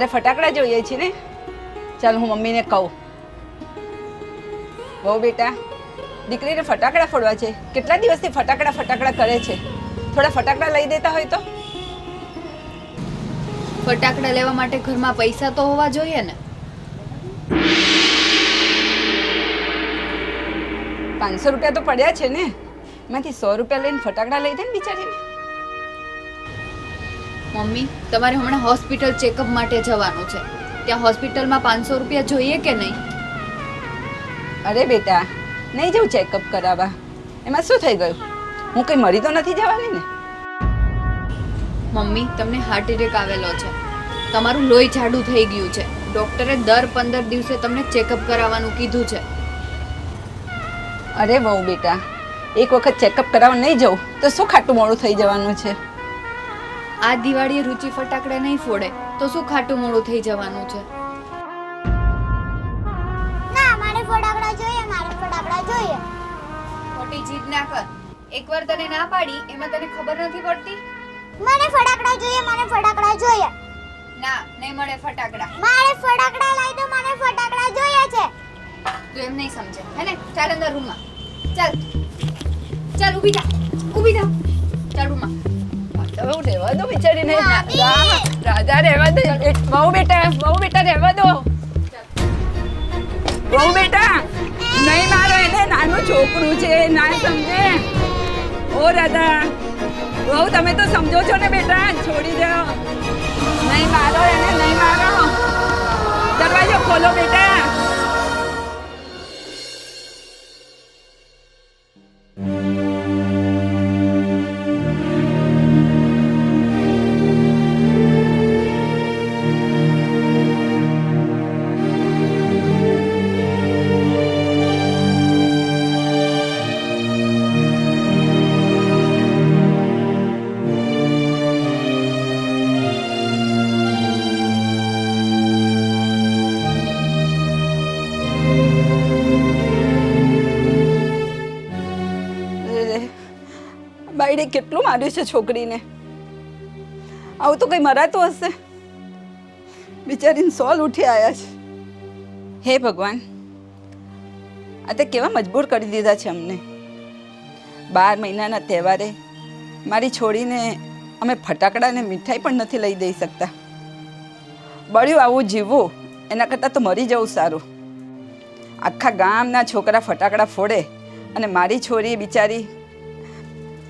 તારે ફટાકડા જોઈએ છે ને? ચાલ હું મમ્મીને કહું. બહુ બેટા દીકરીને ફટાકડા ફોડવા છે. કેટલા દિવસથી ફટાકડા ફટાકડા કરે છે? થોડા ફટાકડા લઈ દેતા હોય તો? ફટાકડા લેવા માટે ઘરમાં પૈસા તો હોવા જોઈએ ને? પાંચસો રૂપિયા તો પડ્યા છે ને? એમાંથી સો રૂપિયા લઈને ફટાકડા લઈ દે ને બિચારીને. મમ્મી તમારે હમણાં હોસ્પિટલ ચેકઅપ માટે જવાનું છે. ત્યાં હોસ્પિટલમાં પાંચસો રૂપિયા જોઈએ કે નહીં? અરે બેટા નહીં જવું ચેકઅપ કરાવવા. એમાં શું થઈ ગયું? હું કંઈ મરી તો નથી જવાની ને? મમ્મી તમને હાર્ટ એટેક આવેલો છે. તમારું લોહી જાડું થઈ ગયું છે. ડોક્ટરે દર પંદર દિવસે તમને ચેકઅપ કરાવવાનું કીધું છે. અરે બહુ બેટા એક વખત ચેકઅપ કરાવવા નહીં જવું તો શું ખાટું મોડું થઈ જવાનું છે? આ દિવાળીએ રુચિ ફટાકડા નહીં ફોડે તો શું ખાટું મોડું થઈ જવાનું છે? ના મારે ફટાકડા જોઈએ મારે ફટાકડા જોઈએ. મોટી જીદ ના કર. એકવાર તને ના પાડી એમાં તને ખબર નથી પડતી? મને ફટાકડા જોઈએ મને ફટાકડા જોઈએ. ના નહીં મળે ફટાકડા. મારે ફટાકડા દો મને ફટાકડા જોઈએ છે. તું એમ નહીં સમજે હે ને? ચાલ અંદર રૂમમાં. ચાલ. ચાલ ઊભી થા ઊભી થા. ચાલ રૂમમાં. હવે રહેવા દો બિચારીને. રાજા રહેવા દે. બહુ બેટા બહુ બેટા રહેવા દો. બહુ બેટા નહીં મારો એને નાનું છોકરું છે ના સમજે. ઓ રાધા બહુ તમે તો સમજો છો ને બેટા છોડી દો. નહીં મારો એને નહીં મારો. દરવાજો ખોલો બેટા. કેટલું માર્યું છે છોકરીને? આવું તો કઈ મરાતું હશે? બિચારીને સોલ ઉઠી આવ્યા છે. હે ભગવાન, આ તે કેવા મજબૂર કરી દીધા છે અમને. બાર મહિનાના તહેવારે મારી છોડીને અમે ફટાકડા ને મીઠાઈ પણ નથી લઈ દઈ શકતા. બળ્યું આવું જીવવું, એના કરતાં તો મરી જવું સારું. આખા ગામના છોકરા ફટાકડા ફોડે અને મારી છોરી બિચારી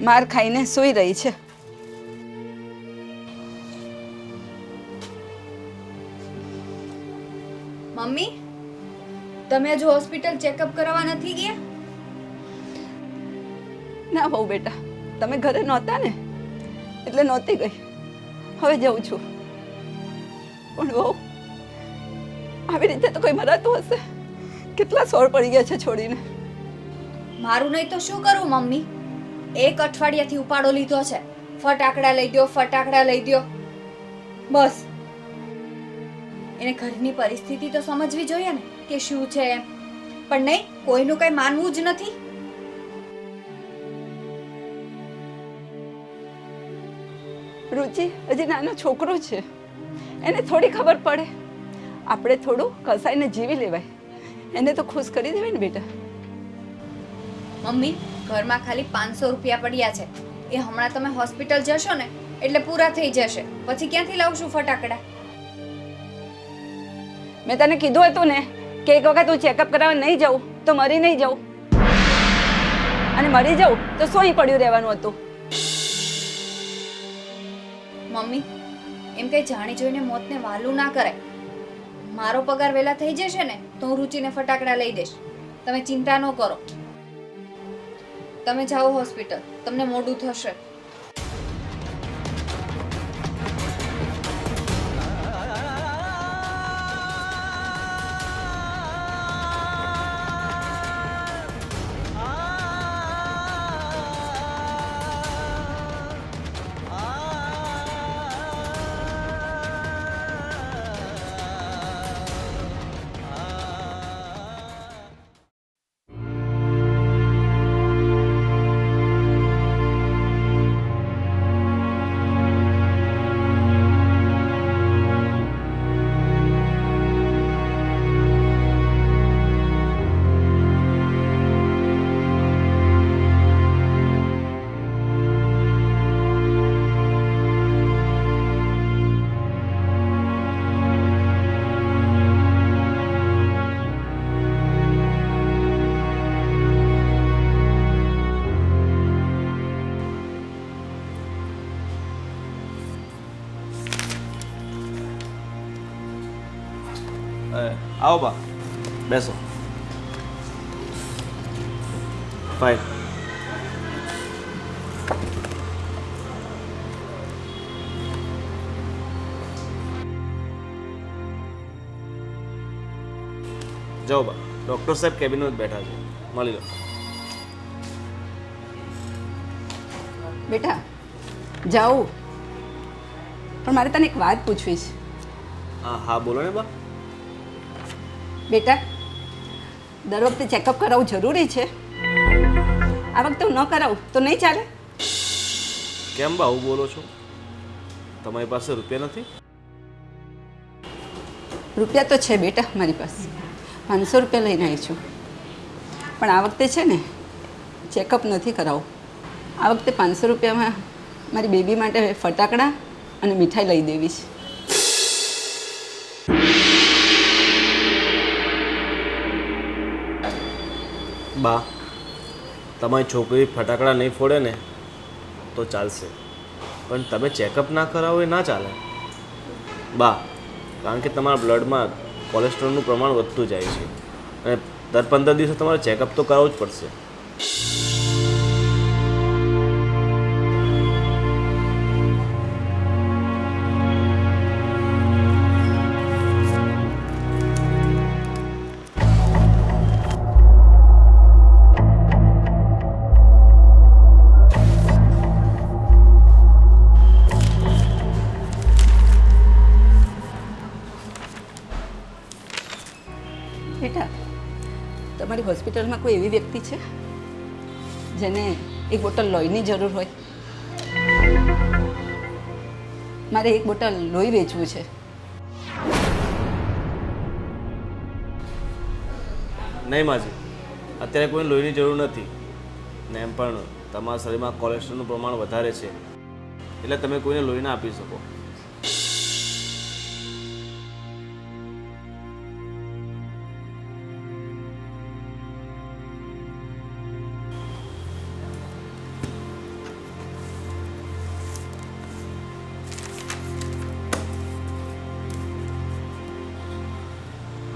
માર ખાઈને સૂઈ રહી છે. મમ્મી તમે હજુ હોસ્પિટલ ચેકઅપ કરાવવા નથી ગયા? ના બહુ બેટા તમે ઘરે નહોતા ને એટલે નહોતી ગઈ. હવે જઉં છું. પણ બહુ આવી રીતે તો કોઈ મરાતું હશે? કેટલા સોળ પડી ગયા છે છોડીને. મારું નહીં તો શું કરું મમ્મી? એક અઠવાડિયાથી ઉપાડો લીધો છે. ફટાકડા લઈ દ્યો ફટાકડા લઈ દ્યો. બસ. એને ઘરની પરિસ્થિતિ તો સમજવી જોઈએ ને કે શું છે એમ. પણ નહીં કોઈનું કઈ માનવું જ નથી. રુચિ હજી નાનો છોકરો છે. એને થોડી ખબર પડે. આપણે થોડું કસાઈને જીવી લેવાય. એને તો ખુશ કરી દેવાય ને બેટા. મમ્મી ઘરમાં ખાલી પાંચસો રૂપિયા પડ્યા છે. એ હમણાં તમે હોસ્પિટલ જશો ને એટલે પૂરા થઈ જશે. પછી ક્યાંથી લાવશું ફટાકડા? મેં તને કીધું હતું ને કે એક વખત હું ચેકઅપ કરાવવા નહીં જાઉં તો મરી નહીં જાઉં. અને મરી જાઉં તો શું અહીં પડ્યું રહેવાનું હતું. મમ્મી એમ કઈ જાણી જોઈને મોતને વાલું ના કરાય. મારો પગાર વહેલા થઈ જશે ને તો હું રુચિને ફટાકડા લઈ દઈશ. તમે ચિંતા ન કરો. તમે જાઓ હોસ્પિટલ તમને મોડું થશે. આવો બા બેસો. ફાઇન જાઓ બા ડૉક્ટર સાહેબ કેબિનમાં જ બેઠા છે. મળી લો. બેટા જાઉં પણ મારે તને એક વાત પૂછવી છે. હા હા બોલો ને બા. બેટા દર વખતે ચેકઅપ કરાવવું જરૂરી છે. આ વખતે હું ન કરાવું તો નહીં ચાલે? કેમ બા આવું બોલો છો? તમારી પાસે રૂપિયા નથી? રૂપિયા તો છે બેટા મારી પાસે. પાંચસો રૂપિયા લઈને આવી છું. પણ આ વખતે છે ને ચેકઅપ નથી કરાવવું આ વખતે પાંચસો રૂપિયામાં મારી બેબી માટે ફટાકડા અને મીઠાઈ લઈ દેવી છે બા, તમારી છોકરી ફટાકડા નહીં ફોડે ને, તો ચાલશે. પણ તમે ચેકઅપ ના કરાવો એ ના ચાલે. બા, કારણ કે તમારા બ્લડમાં કોલેસ્ટ્રોલનું પ્રમાણ વધતું જાય છે. અને દર પંદર દિવસે તમારે ચેકઅપ તો કરાવવું જ પડશે. બેટા, તમારી હોસ્પિટલમાં કોઈ એવી વ્યક્તિ છે જેને એક બોટલ લોહીની જરૂર હોય? મારે એક બોટલ લોહી વેચવું છે. નહીં માજી, અત્યારે કોઈ લોહીની જરૂર નથી. ને એમ પણ તમારા શરીરમાં કોલેસ્ટ્રોલનું પ્રમાણ વધારે છે. એટલે તમે કોઈને લોહી ના આપી શકો.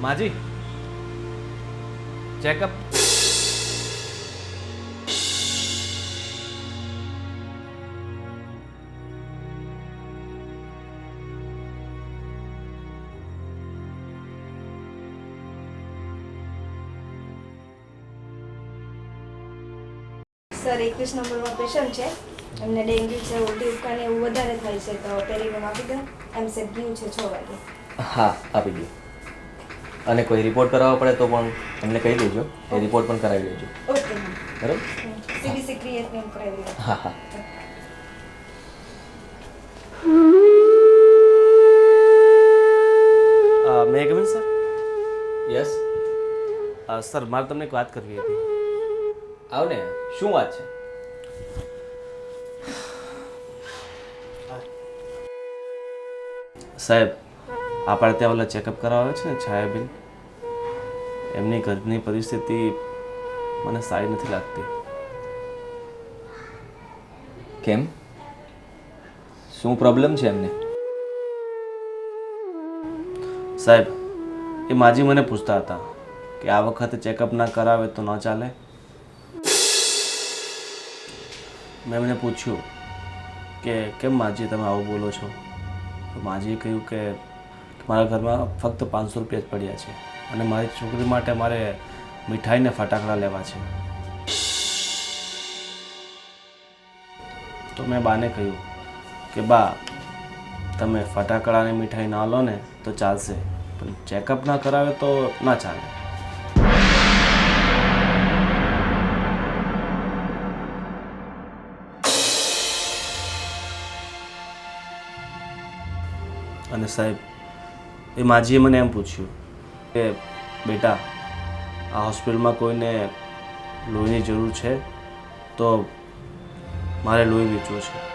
માજી. ચેકઅપ સર એકવીસ નંબરમાં પેશન્ટ છે. એમને ડેન્ગ્યુ છે ઉલટી ઉબકા ને એવું વધારે થાય છે. તો પેલી રૂમ આપી દો. એમ સેટ ગયું છે છ વાગે. હા આપી દો. અને કોઈ રિપોર્ટ કરાવવા પડે તો પણ અમને કહી દેજો. એ રિપોર્ટ પણ કરાવી લેજો બરાબર? સીબીસી ક્રિએટ કરાવી હા હા. May come in sir? Yes sir મારે તમને એક વાત કરવી હતી. આવ ને શું વાત છે? સાહેબ આપણે ત્યાં ઓલા ચેકઅપ કરાવે છે ને છાયાબેન? એમની ઘરની પરિસ્થિતિ મને સારી નથી લાગતી. કેમ? શું પ્રોબ્લેમ છે એમને? સાહેબ એ માજી મને પૂછતા હતા કે આ વખતે ચેકઅપ ના કરાવે તો ન ચાલે? મેં એમને પૂછ્યું કે કેમ માજી તમે આવું બોલો છો? તો માજીએ કહ્યું કે મારા ઘરમાં ફક્ત પાંચસો રૂપિયા જ પડ્યા છે અને મારી છોકરી માટે મારે મીઠાઈને ફટાકડા લેવા છે. તો મેં બાને કહ્યું કે, બા, તમે ફટાકડા અને મીઠાઈ ના લો ને તો ચાલશે, પણ ચેકઅપ ના કરાવે તો ના ચાલે. અને સાહેબ એ માજીએ મને એમ પૂછ્યું કે, બેટા, આ હોસ્પિટલમાં કોઈને લોહીની જરૂર છે? તો મારે લોહી વેચવું છે.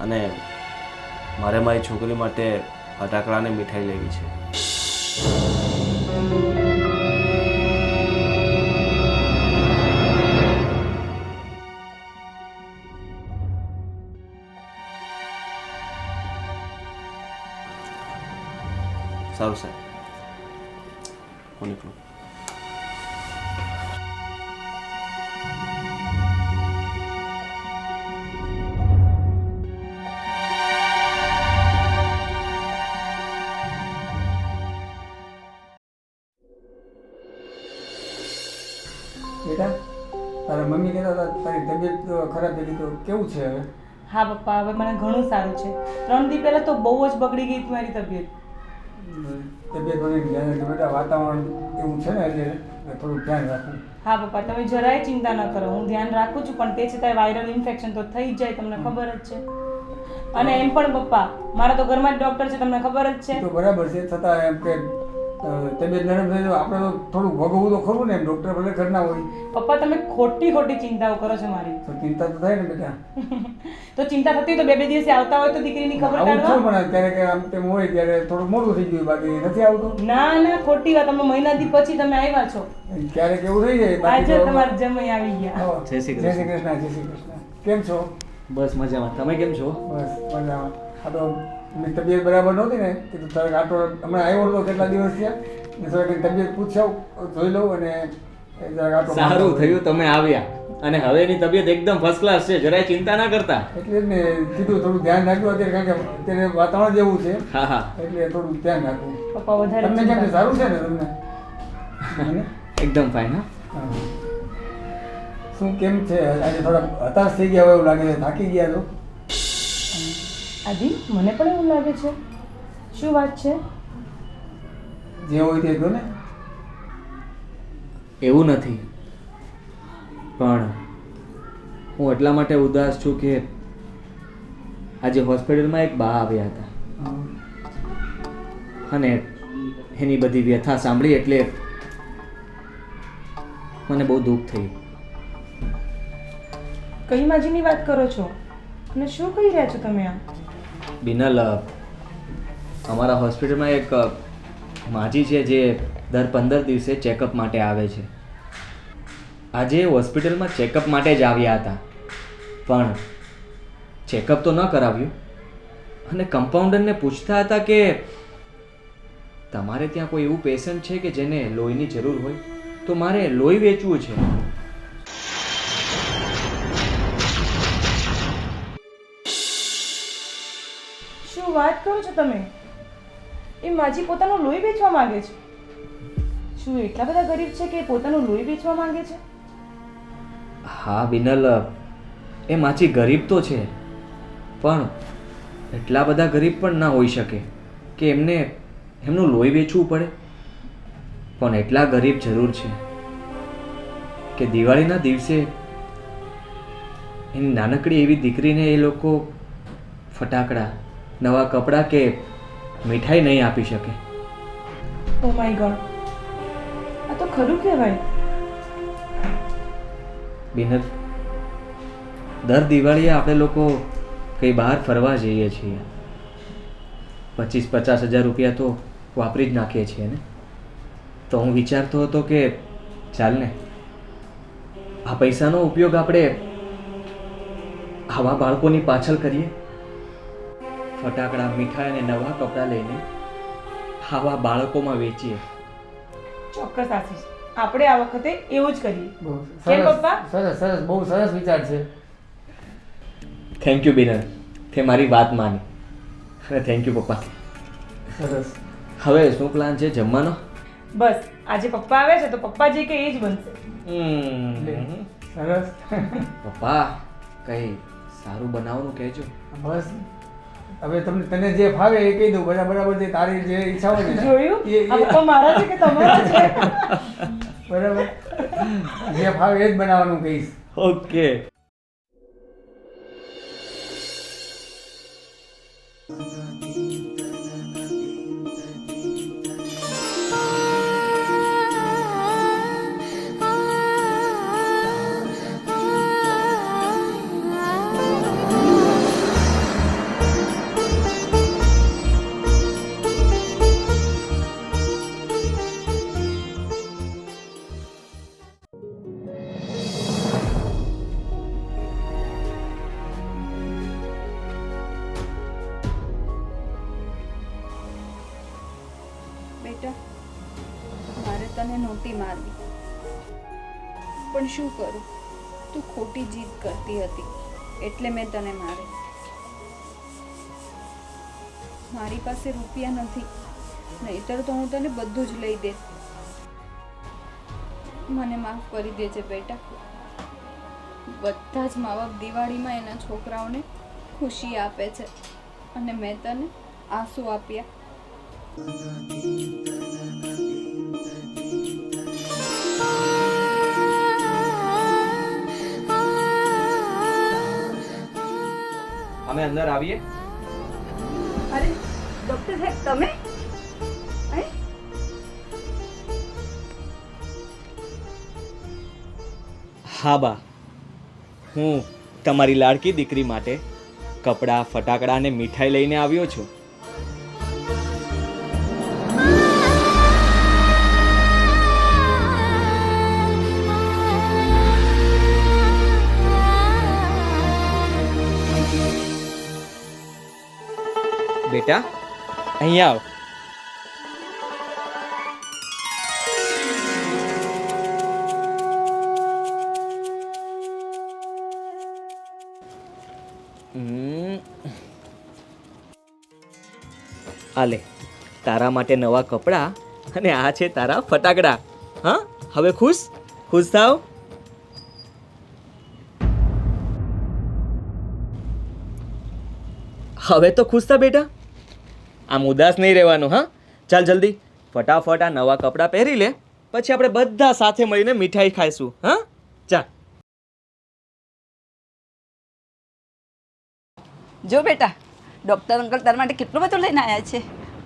અને મારે મારી છોકરી માટે ફટાકડા અને મીઠાઈ લેવી છે. સારું સાહેબ હું નીકળું મમ્મી કહેતા હતા તારી તબિયત ખરાબ થઈ ગઈ તો કેવું છે હવે? હા પપ્પા હવે મને ઘણું સારું છે. ત્રણ દી પહેલાં તો બહુ જ બગડી ગઈ મારી તબિયત. તબિયત બની ધ્યાન રાખજો બેટા વાતાવરણ એવું છે ને એટલે થોડું ધ્યાન રાખવું. હા પપ્પા તમે જરાય ચિંતા ન કરો હું ધ્યાન રાખું છું પણ તે છતાંય વાયરલ ઇન્ફેક્શન તો થઈ જ જાય તમને ખબર જ છે. અને એમ પણ પપ્પા મારા તો ઘરમાં જ ડૉક્ટર છે તમને ખબર જ છે. તો બરાબર છે છતાં એમ કે તબિયત નરમ થઈ જાય આપણે તો થોડું ભોગવવું તો ખરું ને એમ ડૉક્ટર ભલે ઘરના હોય. પપ્પા તમે ખોટી ખોટી ચિંતાઓ કરો છો મારી. તો ચિંતા તો થાય ને બેટા. તો ચિંતા થતી હોય તો બે બે દિવસે આવતા હોય તો દીકરીની ખબર કાઢવા? પણ ક્યારેક આમ તેમ હોય ત્યારે થોડું મોડું થઈ ગયું બાકી નથી આવતું. ના ના ખોટી વાત. તમે મહિનાથી પછી તમે આવ્યા છો. ક્યારેક એવું થઈ જાય આજે તમારા જમાઈ આવી ગયા. જય શ્રી જય શ્રી કૃષ્ણ જય શ્રી કૃષ્ણ. કેમ છો? બસ મજામાં. તમે કેમ છો? બસ મજામાં. આ તો એમની તબિયત બરાબર નહોતી ને કીધું તારે આટો હમણાં આવ્યો હતો કેટલા દિવસ થયા? ને થોડીક તબિયત પૂછાવ જોઈ લઉં અને સારું થયું તમે આવ્યા. અને હવે એની તબિયત એકદમ ફર્સ્ટ ક્લાસ છે જરાય ચિંતા ના કરતા. એટલે જ ને કીધું થોડું ધ્યાન રાખજો અત્યારે કારણ કે અત્યારે વાતાવરણ જેવું છે. હા હા. એટલે થોડું ધ્યાન રાખવું પપ્પા વધારે તમને કેમ સારું છે ને તમને? એકદમ ફાઇન હા. હા. શું કેમ છે? આજે થોડા હતાશ થઈ ગયા હોય એવું લાગે છે થાકી ગયા છો? આદિ મને પણ એવું લાગે છે. શું વાત છે? જે હોય તે કહો ને. એવું નથી. પણ હું એટલા માટે ઉદાસ છું કે આજે હોસ્પિટલમાં એક બા આવ્યા હતા. અને એની બધી વ્યથા સાંભળી એટલે મને બહુ દુઃખ થયું કઈ માજીની વાત કરો છો. અને શું કહી રહ્યા છો તમે આ બિનલ અમારા હોસ્પિટલમાં એક માજી છે જે દર પંદર દિવસે ચેકઅપ માટે આવે છે. આજે હોસ્પિટલમાં ચેકઅપ માટે જ આવ્યા હતા. પણ ચેકઅપ તો ન કરાવ્યું. અને કમ્પાઉન્ડરને પૂછતા હતા કે, તમારે ત્યાં કોઈ એવું પેશન્ટ છે કે જેને લોહીની જરૂર હોય? તો મારે લોહી વેચવું છે. વાત કરો છો તમે? એ માજી પોતાનું લોહી વેચવા માંગે છે. શું એટલા બધા ગરીબ છે કે પોતાનું લોહી વેચવા માંગે છે? હા, બિનલ, એ માછી ગરીબ તો છે, પણ એટલા બધા ગરીબ પણ ના હોઈ શકે કે એમને એમનું લોહી વેચવું પડે. પણ એટલા ગરીબ જરૂર છે કે દિવાળીના દિવસે એની નાનકડી એવી દીકરીને એ લોકો ફટાકડા નવા કપડાં કે મીઠાઈ નહીં આપી શકે? ઓ માય ગોડ આ તો ખરું કહેવાય. બિનર દર દિવાળીએ આપણે લોકો કંઈ બહાર ફરવા જઈએ છીએ. પચીસ પચાસ હજાર રૂપિયા તો વાપરી જ નાખીએ છીએ ને? તો હું વિચારતો હતો કે ચાલને આ પૈસાનો ઉપયોગ આપણે આવા બાળકોની પાછળ કરીએ? ફટાકડા મીઠાઈ અને નવા કપડાં લઈને આવા બાળકોમાં વેચીએ. ચોક્કસ આશીષ. આપણે આ વખતે એવું જ કરીએ. કેમ સરસ. પપ્પા? સરસ સરસ. બહુ સરસ વિચાર છે. થેન્ક યુ બિનર તે મારી વાત માની. અને થેન્ક યુ પપ્પા. સરસ. હવે શું પ્લાન છે? જમવાનો? બસ. આજે પપ્પા આવે છે તો પપ્પા જે કે એ જ બનશે. હમ. સરસ. પપ્પા કઈ સારું બનાવવાનું કહેજો. બસ. હવે તમને તને જે ફાવે એ કહી દઉં. બધા બરાબર જે તારી જે ઈચ્છા હોય જોયું? એ આ એ- પપ્પા મારા છે કે તમારા છે? બરાબર. જે ફાવે એ જ બનાવવાનું કહીશ. ઓકે. શું કરું? તું ખોટી જીદ કરતી હતી, એટલે મેં તને મારે. મારી પાસે રૂપિયા નથી, નહીતર તો હું તને બધું જ લઈ દે. મને માફ કરી દેજે બેટા. બધા જ મા બાપ દિવાળીમાં એના છોકરાઓને ખુશી આપે છે, અને મેં તને આંસુ આપ્યા. અમે અંદર આવીએ. અરે ડોક્ટર સાહેબ તમે? હા બા. હું તમારી લાડકી દીકરી માટે કપડાં ફટાકડા અને મીઠાઈ લઈને આવ્યો છું. બેટા. અહીંયા આવ. આલે તારા માટે નવા કપડાં અને આ છે તારા ફટાકડા. હા, હવે ખુશ? ખુશ થાવ? હવે તો ખુશ થા બેટા. આમ ઉદાસ નહીં રહેવાનું હા? ચાલ જલ્દી. ફટાફટ આ નવા કપડાં પહેરી લે પછી આપણે બધા સાથે મળીને મીઠાઈ ખાઈશું હા? ચાલ. જો બેટા ડૉક્ટર અંકલ તારા માટે કેટલું બધું લઈને આવ્યા છે?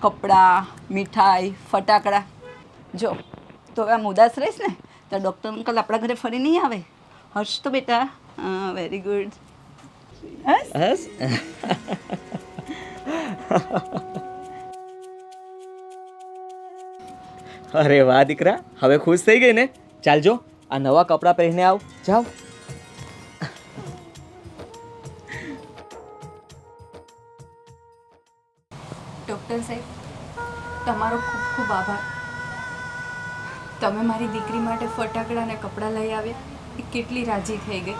કપડાં મીઠાઈ ફટાકડા. જો તો હવે આમ ઉદાસ રહીશ ને તો ડૉક્ટર અંકલ આપણા ઘરે ફરી નહીં આવે? હર્ષ તો બેટા વેરી ગુડ બસ અરે વાહ દીકરા. હવે ખુશ થઈ ગઈ ને? ચાલજો આ નવા કપડાં પહેરીને આવ. જાઓ. ડૉક્ટર સાહેબ તમારો ખૂબ ખૂબ આભાર. તમે મારી દીકરી માટે ફટાકડા અને કપડાં લઈ આવ્યા. એ કેટલી રાજી થઈ ગઈ.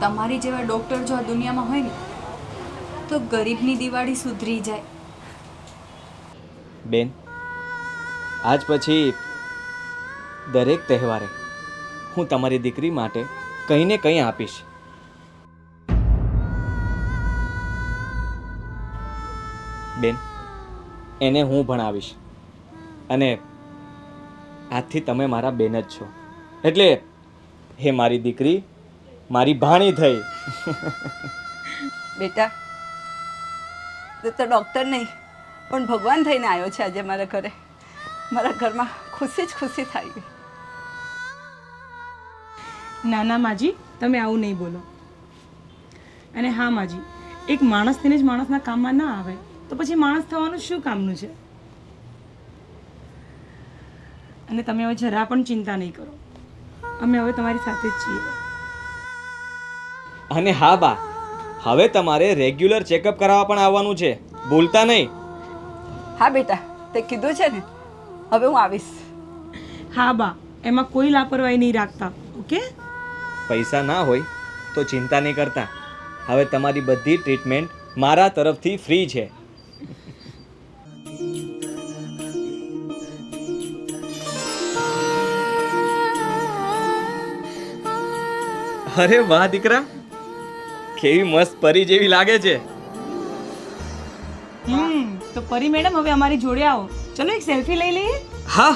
તમારી જેવા ડૉક્ટર જો આ દુનિયામાં હોય ને તો ગરીબની દિવાળી સુધરી જાય. બેન આજ પછી દરેક તહેવારે હું તમારી દીકરી માટે કંઈ ને કંઈ આપીશ. બેન, એને હું ભણાવીશ. અને આજથી તમે મારા બેન જ છો. એટલે હે મારી દીકરી, મારી ભાણી થઈ. બેટા તો ડૉક્ટર નહીં, પણ ભગવાન થઈને આવ્યો છે આજે મારા ઘરે. મારા ઘરમાં ખુશી જ ખુશી થઈ ગઈ ના ના માજી તમે આવું નહીં બોલો. અને હા માજી એક માણસ થઈને જ માણસના કામમાં ના આવે તો પછી માણસ થવાનું શું કામનું છે? અને તમે હવે જરા પણ ચિંતા નહીં કરો. અમે હવે તમારી સાથે જ છીએ. અને હા બા હવે તમારે રેગ્યુલર ચેકઅપ કરાવવા પણ આવવાનું છે. ભૂલતા નહીં. હા બેટા તે કીધું છે ને હવે હું આવીશ. હા બા. એમાં કોઈ લાપરવાહી નહીં રાખતા ઓકે? પૈસા ના હોય તો ચિંતા નહીં કરતા. હવે તમારી બધી ટ્રીટમેન્ટ મારા તરફથી ફ્રી છે. અરે વાહ દીકરા. કેવી મસ્ત પરી જેવી લાગે છે. હમ તો પરી મેડમ હવે અમારી જોડે આવો. ચલો એક સેલ્ફી લઈ લઈએ. હા.